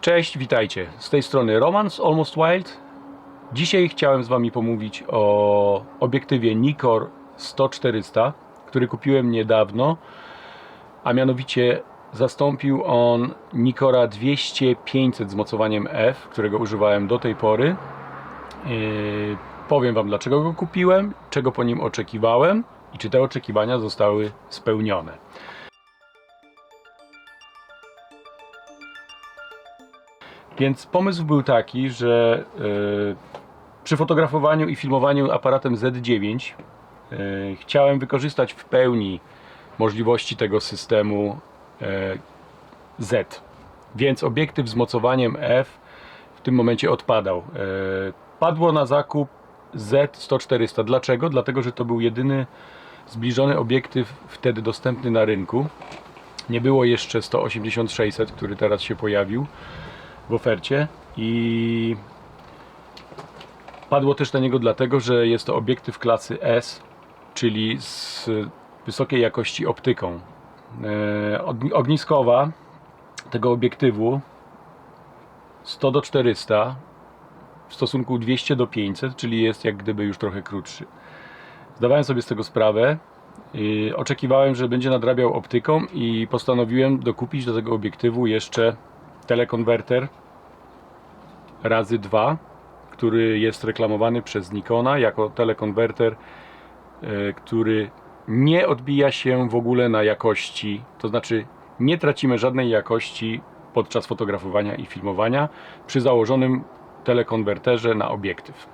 Cześć, witajcie. Z tej strony Roman z Almost Wild. Dzisiaj chciałem z Wami pomówić o obiektywie Nikkor 100-400, który kupiłem niedawno, a mianowicie zastąpił on Nikkora 200-500 z mocowaniem F, którego używałem do tej pory. Yy, powiem Wam dlaczego go kupiłem, czego po nim oczekiwałem i czy te oczekiwania zostały spełnione. Więc pomysł był taki, że yy, przy fotografowaniu i filmowaniu aparatem Z9 yy, chciałem wykorzystać w pełni możliwości tego systemu yy, Z. Więc obiektyw z mocowaniem F w tym momencie odpadał. Padło na zakup Z100-400. Dlaczego? Dlatego, że to był jedyny zbliżony obiektyw wtedy dostępny na rynku. Nie było jeszcze 180-600, który teraz się pojawił w ofercie i padło też na niego dlatego, że jest to obiektyw klasy S, czyli z wysokiej jakości optyką. E, ogni- Ogniskowa tego obiektywu 100 do 400 w stosunku 200 do 500, czyli jest jak gdyby już trochę krótszy. Zdawałem sobie z tego sprawę. i Oczekiwałem, że będzie nadrabiał optyką i postanowiłem dokupić do tego obiektywu jeszcze telekonwerter razy 2, który jest reklamowany przez Nikona jako telekonwerter, e, który nie odbija się w ogóle na jakości, to znaczy nie tracimy żadnej jakości podczas fotografowania i filmowania przy założonym telekonwerterze na obiektyw.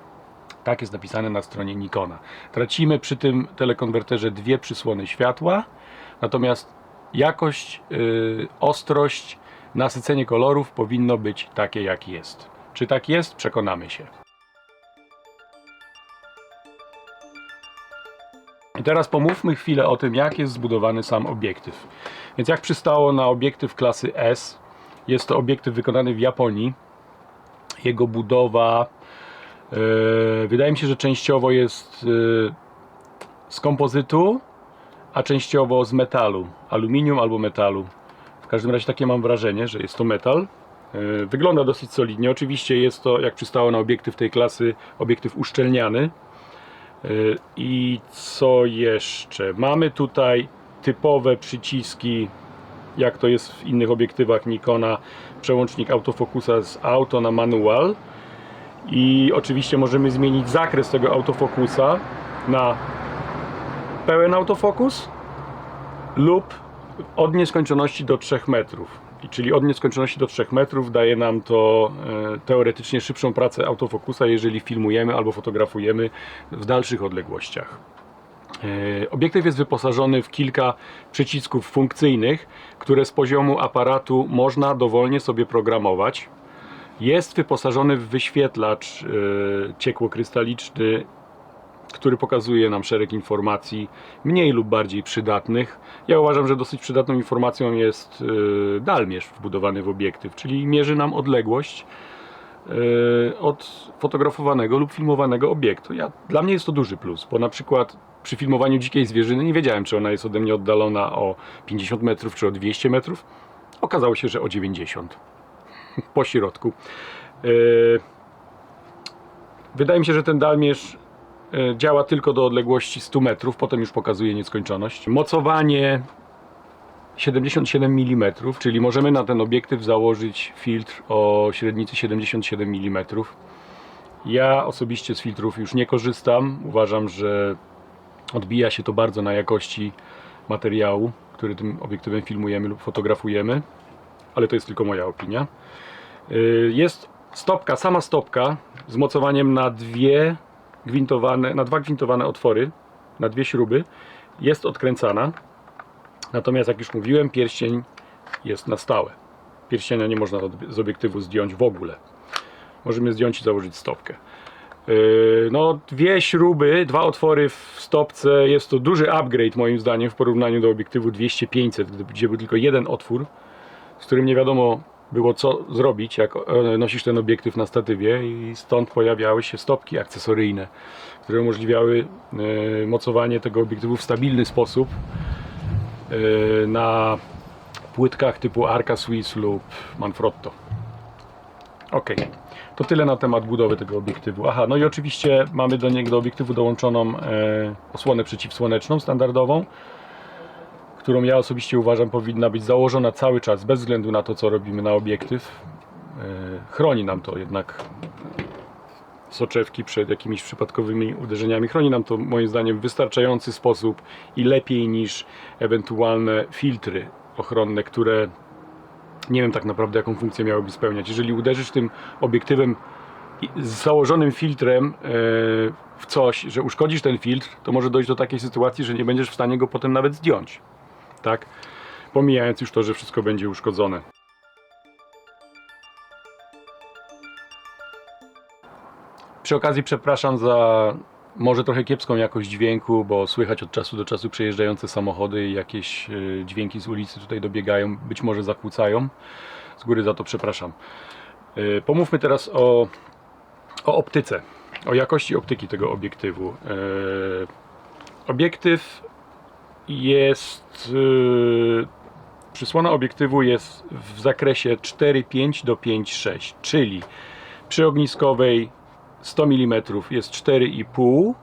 Tak jest napisane na stronie Nikona. Tracimy przy tym telekonwerterze dwie przysłony światła, natomiast jakość, yy, ostrość, nasycenie kolorów powinno być takie jak jest. Czy tak jest? Przekonamy się. I teraz pomówmy chwilę o tym, jak jest zbudowany sam obiektyw. Więc jak przystało na obiektyw klasy S, jest to obiektyw wykonany w Japonii. Jego budowa e, wydaje mi się, że częściowo jest e, z kompozytu, a częściowo z metalu, aluminium albo metalu. W każdym razie takie mam wrażenie, że jest to metal. E, Wygląda dosyć solidnie. Oczywiście jest to, jak przystało na obiektyw tej klasy, obiektyw uszczelniany. E, I co jeszcze? Mamy tutaj typowe przyciski, jak to jest w innych obiektywach Nikona, przełącznik autofokusa z auto na manual. I oczywiście możemy zmienić zakres tego autofokusa na pełen autofokus lub od nieskończoności do 3 metrów. I czyli od nieskończoności do 3 metrów daje nam to e, teoretycznie szybszą pracę autofokusa, jeżeli filmujemy albo fotografujemy w dalszych odległościach. E, Obiektyw jest wyposażony w kilka przycisków funkcyjnych, które z poziomu aparatu można dowolnie sobie programować. Jest wyposażony w wyświetlacz e, ciekłokrystaliczny który pokazuje nam szereg informacji mniej lub bardziej przydatnych. Ja uważam, że dosyć przydatną informacją jest yy, dalmierz wbudowany w obiektyw, czyli mierzy nam odległość yy, od fotografowanego lub filmowanego obiektu. Ja, dla mnie jest to duży plus, bo na przykład przy filmowaniu dzikiej zwierzyny nie wiedziałem, czy ona jest ode mnie oddalona o 50 metrów czy o 200 metrów. Okazało się, że o 90 po środku. Yy, Wydaje mi się, że ten dalmierz działa tylko do odległości 100 metrów, potem już pokazuje nieskończoność. Mocowanie 77 mm, czyli możemy na ten obiektyw założyć filtr o średnicy 77 mm. Ja osobiście z filtrów już nie korzystam. Uważam, że odbija się to bardzo na jakości materiału, który tym obiektywem filmujemy lub fotografujemy, ale to jest tylko moja opinia. Y, Jest stopka, sama stopka z mocowaniem na dwie gwintowane, na dwa gwintowane otwory, na dwie śruby. Jest odkręcana. Natomiast jak już mówiłem, pierścień jest na stałe. Pierścienia nie można z obiektywu zdjąć w ogóle. Możemy zdjąć i założyć stopkę. Yy, No, dwie śruby, dwa otwory w stopce. Jest to duży upgrade moim zdaniem w porównaniu do obiektywu 200-500, gdy- gdzie był tylko jeden otwór, z którym nie wiadomo było co zrobić, jak e, nosisz ten obiektyw na statywie i stąd pojawiały się stopki akcesoryjne, które umożliwiały e, mocowanie tego obiektywu w stabilny sposób e, na płytkach typu Arca Swiss lub Manfrotto. Ok, to tyle na temat budowy tego obiektywu. Aha, no i oczywiście mamy do niego do obiektywu dołączoną osłonę przeciwsłoneczną standardową, którą ja osobiście uważam powinna być założona cały czas, bez względu na to, co robimy na obiektyw. E, chroni nam to jednak soczewki przed jakimiś przypadkowymi uderzeniami. Chroni nam to moim zdaniem w wystarczający sposób i lepiej niż ewentualne filtry ochronne, które nie wiem tak naprawdę jaką funkcję miałyby spełniać. Jeżeli uderzysz tym obiektywem z założonym filtrem e, w coś, że uszkodzisz ten filtr, to może dojść do takiej sytuacji, że nie będziesz w stanie go potem nawet zdjąć. Tak? Pomijając już to, że wszystko będzie uszkodzone. Przy okazji przepraszam za może trochę kiepską jakość dźwięku, bo słychać od czasu do czasu przejeżdżające samochody i jakieś e, dźwięki z ulicy tutaj dobiegają, być może zakłócają. Z góry za to przepraszam. E, Pomówmy teraz o, o optyce, o jakości optyki tego obiektywu. E, Obiektyw jest. e, Przysłona obiektywu jest w zakresie 4,5 do 5,6, czyli przy ogniskowej 100 mm jest 4,5,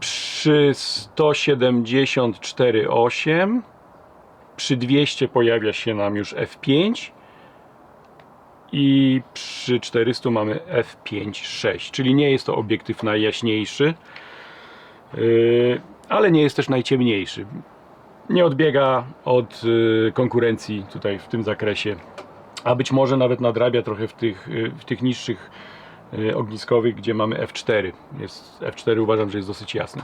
przy 174,8, przy 200 pojawia się nam już f5 i przy 400 mamy f5,6, czyli nie jest to obiektyw najjaśniejszy, yy, ale nie jest też najciemniejszy. Nie odbiega od yy, konkurencji tutaj w tym zakresie, a być może nawet nadrabia trochę w tych, yy, w tych niższych y, ogniskowych, gdzie mamy F4. Jest, F4 uważam, że jest dosyć jasny.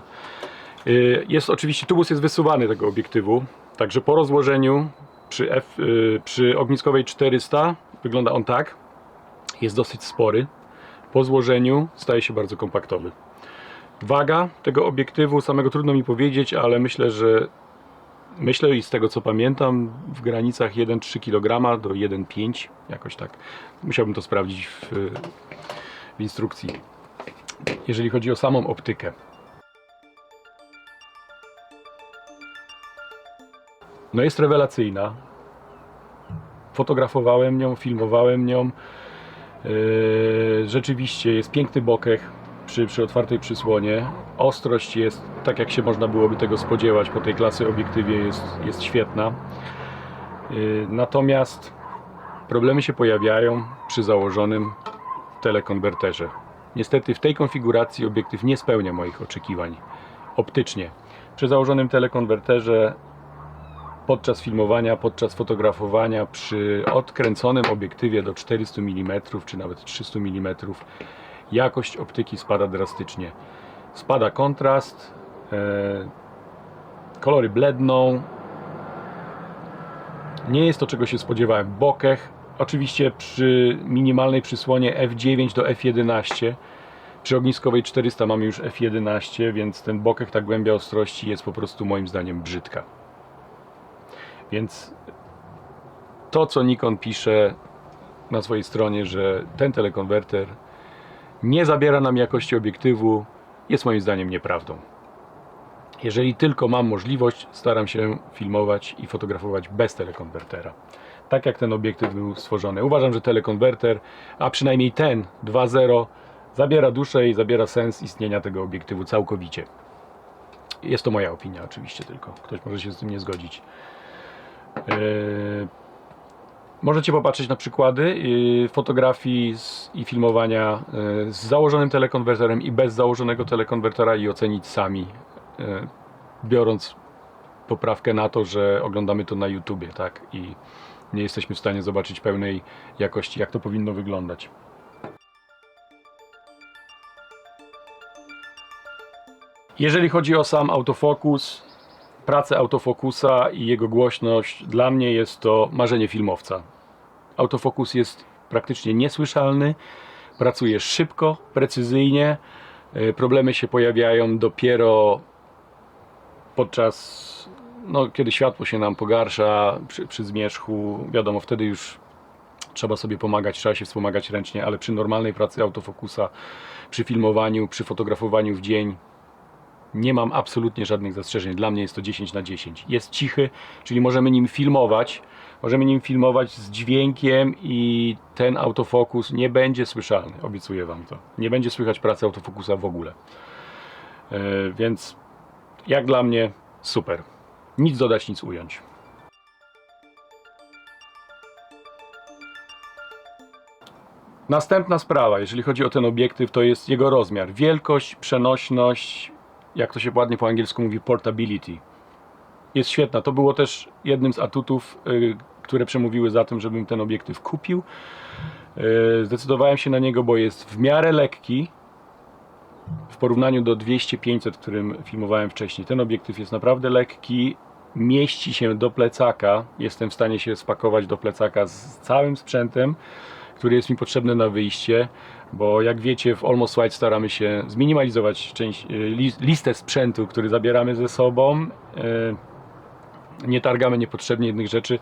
Y, Jest oczywiście, tubus jest wysuwany tego obiektywu, także po rozłożeniu przy, F, y, przy ogniskowej 400 wygląda on tak. Jest dosyć spory. Po złożeniu staje się bardzo kompaktowy. Waga tego obiektywu, samego trudno mi powiedzieć, ale myślę, że myślę i z tego co pamiętam w granicach 1,3 kg do 1,5 jakoś tak. Musiałbym to sprawdzić w, w instrukcji. Jeżeli chodzi o samą optykę. No jest rewelacyjna. Fotografowałem nią, filmowałem nią. Yy, rzeczywiście jest piękny bokeh przy, przy otwartej przysłonie. Ostrość jest tak, jak się można byłoby tego spodziewać po tej klasy obiektywie, jest, jest świetna. Yy, Natomiast problemy się pojawiają przy założonym telekonwerterze. Niestety w tej konfiguracji obiektyw nie spełnia moich oczekiwań optycznie. Przy założonym telekonwerterze podczas filmowania, podczas fotografowania przy odkręconym obiektywie do 400 mm czy nawet 300 mm jakość optyki spada drastycznie. Spada kontrast, e, kolory bledną. Nie jest to czego się spodziewałem. Bokeh oczywiście przy minimalnej przysłonie f9 do f11 przy ogniskowej 400 mamy już f11, więc ten bokeh, ta głębia ostrości jest po prostu moim zdaniem brzydka. Więc to, co Nikon pisze na swojej stronie, że ten telekonwerter nie zabiera nam jakości obiektywu, jest moim zdaniem nieprawdą. Jeżeli tylko mam możliwość, staram się filmować i fotografować bez telekonwertera. Tak jak ten obiektyw był stworzony. Uważam, że telekonwerter, a przynajmniej ten 2.0, zabiera duszę i zabiera sens istnienia tego obiektywu całkowicie. Jest to moja opinia, oczywiście tylko. Ktoś może się z tym nie zgodzić. Yy, Możecie popatrzeć na przykłady yy, fotografii z, i filmowania yy, z założonym telekonwerterem i bez założonego telekonwertera i ocenić sami, yy, biorąc poprawkę na to, że oglądamy to na YouTubie, tak? I nie jesteśmy w stanie zobaczyć pełnej jakości, jak to powinno wyglądać. Jeżeli chodzi o sam autofokus, pracę autofokusa i jego głośność, dla mnie jest to marzenie filmowca. Autofokus jest praktycznie niesłyszalny, pracuje szybko, precyzyjnie. e, Problemy się pojawiają dopiero podczas, no, kiedy światło się nam pogarsza przy, przy zmierzchu. Wiadomo, wtedy już trzeba sobie pomagać, trzeba się wspomagać ręcznie, ale przy normalnej pracy autofokusa, przy filmowaniu, przy fotografowaniu w dzień, nie mam absolutnie żadnych zastrzeżeń. Dla mnie jest to 10 na 10. Jest cichy, czyli możemy nim filmować, Możemy nim filmować z dźwiękiem i ten autofokus nie będzie słyszalny, obiecuję Wam to. Nie będzie słychać pracy autofokusa w ogóle. E, Więc jak dla mnie super. Nic dodać, nic ująć. Następna sprawa, jeżeli chodzi o ten obiektyw, to jest jego rozmiar. Wielkość, przenośność, jak to się ładnie po angielsku mówi, portability. Jest świetna. To było też jednym z atutów, y, które przemówiły za tym, żebym ten obiektyw kupił. Y, Zdecydowałem się na niego, bo jest w miarę lekki w porównaniu do 200-500, którym filmowałem wcześniej. Ten obiektyw jest naprawdę lekki, mieści się do plecaka. Jestem w stanie się spakować do plecaka z całym sprzętem, który jest mi potrzebny na wyjście, bo jak wiecie, w Almost White staramy się zminimalizować część, y, li- listę sprzętu, który zabieramy ze sobą. Nie targamy niepotrzebnie jednych rzeczy.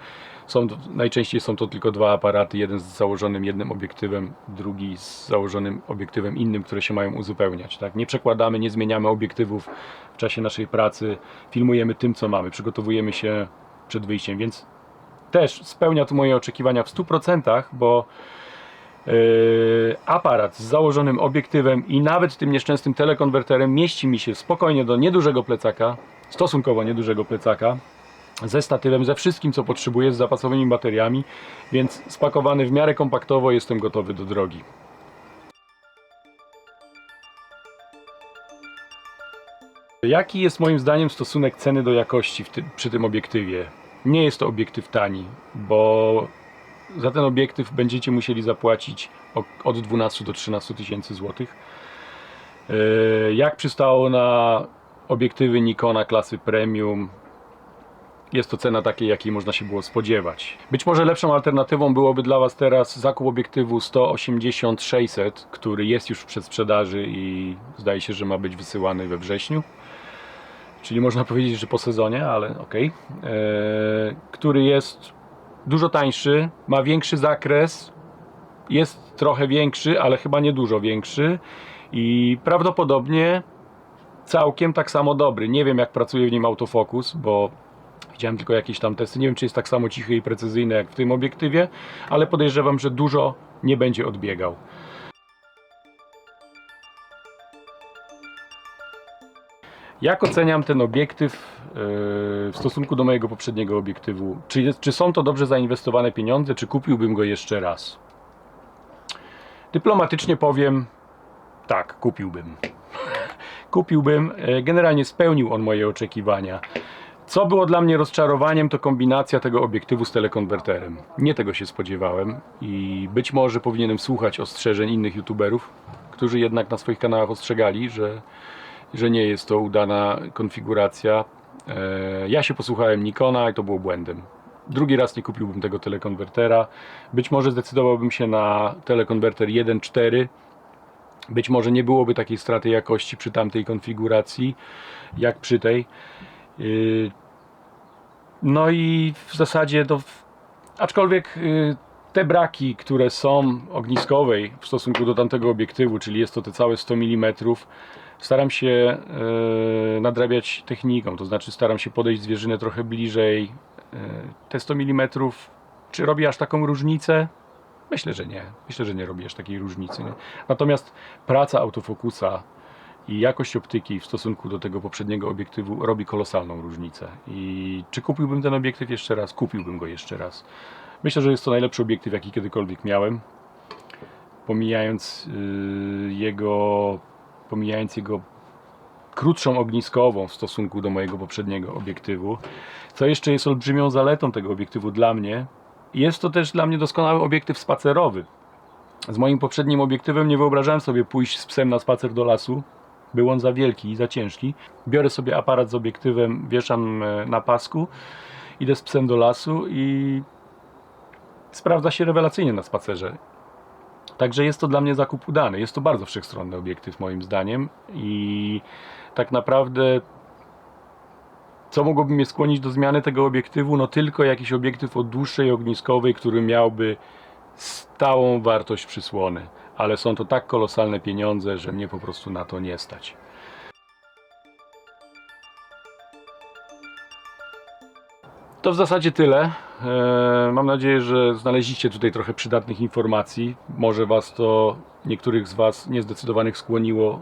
Są, najczęściej są to tylko dwa aparaty, jeden z założonym jednym obiektywem, drugi z założonym obiektywem innym, które się mają uzupełniać. Tak? Nie przekładamy, nie zmieniamy obiektywów w czasie naszej pracy, filmujemy tym, co mamy, przygotowujemy się przed wyjściem, więc też spełnia to moje oczekiwania w 100%, bo Yy, aparat z założonym obiektywem i nawet tym nieszczęsnym telekonwerterem mieści mi się spokojnie do niedużego plecaka, stosunkowo niedużego plecaka, ze statywem, ze wszystkim co potrzebuję, z zapasowymi bateriami, więc spakowany w miarę kompaktowo jestem gotowy do drogi. Jaki jest moim zdaniem stosunek ceny do jakości tym, przy tym obiektywie? Nie jest to obiektyw tani, bo za ten obiektyw będziecie musieli zapłacić od 12 do 13 tysięcy złotych. Yy, Jak przystało na obiektywy Nikona klasy premium, jest to cena takiej, jakiej można się było spodziewać. Być może lepszą alternatywą byłoby dla Was teraz zakup obiektywu 180-600, który jest już w przedsprzedaży i zdaje się, że ma być wysyłany we wrześniu. Czyli można powiedzieć, że po sezonie, ale okej. Yy, Który jest dużo tańszy, ma większy zakres, jest trochę większy, ale chyba nie dużo większy i prawdopodobnie całkiem tak samo dobry. Nie wiem jak pracuje w nim autofokus, bo widziałem tylko jakieś tam testy. Nie wiem czy jest tak samo cichy i precyzyjny jak w tym obiektywie, ale podejrzewam, że dużo nie będzie odbiegał. Jak oceniam ten obiektyw yy, w stosunku do mojego poprzedniego obiektywu? Czy, czy są to dobrze zainwestowane pieniądze, czy kupiłbym go jeszcze raz? Dyplomatycznie powiem, tak, kupiłbym. kupiłbym. E, Generalnie spełnił on moje oczekiwania. Co było dla mnie rozczarowaniem, to kombinacja tego obiektywu z telekonwerterem. Nie tego się spodziewałem i być może powinienem słuchać ostrzeżeń innych youtuberów, którzy jednak na swoich kanałach ostrzegali, że że nie jest to udana konfiguracja. E, Ja się posłuchałem Nikona i to było błędem. Drugi raz nie kupiłbym tego telekonwertera. Być może zdecydowałbym się na telekonwerter 1.4. Być może nie byłoby takiej straty jakości przy tamtej konfiguracji, jak przy tej. No i w zasadzie to. Aczkolwiek yy, te braki, które są ogniskowej w stosunku do tamtego obiektywu, czyli jest to te całe 100 mm, staram się e, nadrabiać techniką, to znaczy staram się podejść zwierzynę trochę bliżej. E, te 100 mm, czy robi aż taką różnicę? Myślę, że nie. Myślę, że nie robi aż takiej różnicy. Nie? Natomiast praca autofokusa i jakość optyki w stosunku do tego poprzedniego obiektywu robi kolosalną różnicę. I czy kupiłbym ten obiektyw jeszcze raz? Kupiłbym go jeszcze raz. Myślę, że jest to najlepszy obiektyw, jaki kiedykolwiek miałem. Pomijając yy, jego pomijając jego krótszą ogniskową w stosunku do mojego poprzedniego obiektywu. Co jeszcze jest olbrzymią zaletą tego obiektywu dla mnie, jest to też dla mnie doskonały obiektyw spacerowy. Z moim poprzednim obiektywem nie wyobrażałem sobie pójść z psem na spacer do lasu. Był on za wielki i za ciężki. Biorę sobie aparat z obiektywem, wieszam e, na pasku, idę z psem do lasu i sprawdza się rewelacyjnie na spacerze. Także jest to dla mnie zakup udany. Jest to bardzo wszechstronny obiektyw moim zdaniem i tak naprawdę co mogłoby mnie skłonić do zmiany tego obiektywu? No tylko jakiś obiektyw o dłuższej ogniskowej, który miałby stałą wartość przysłony. Ale są to tak kolosalne pieniądze, że mnie po prostu na to nie stać. To w zasadzie tyle. E, Mam nadzieję, że znaleźliście tutaj trochę przydatnych informacji. Może Was to, niektórych z Was niezdecydowanych skłoniło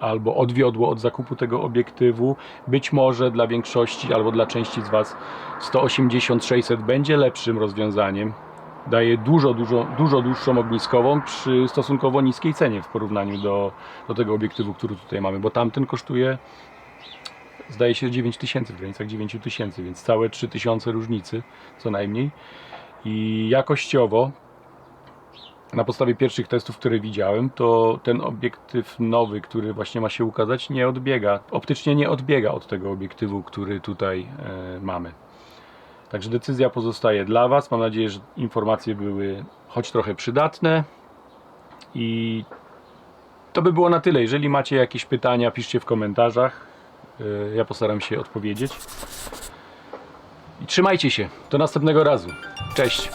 albo odwiodło od zakupu tego obiektywu. Być może dla większości albo dla części z Was 180-600 będzie lepszym rozwiązaniem. Daje dużo, dużo, dużo dłuższą ogniskową przy stosunkowo niskiej cenie w porównaniu do, do tego obiektywu, który tutaj mamy, bo tamten kosztuje zdaje się 9 tysięcy, w granicach 9 tysięcy, więc całe 3 tysiące różnicy co najmniej. I jakościowo, na podstawie pierwszych testów, które widziałem, to ten obiektyw nowy, który właśnie ma się ukazać, nie odbiega, optycznie nie odbiega od tego obiektywu, który tutaj e, mamy. Także decyzja pozostaje dla Was. Mam nadzieję, że informacje były choć trochę przydatne i to by było na tyle. Jeżeli macie jakieś pytania, piszcie w komentarzach. Yy, Ja postaram się odpowiedzieć. I trzymajcie się. Do następnego razu. Cześć.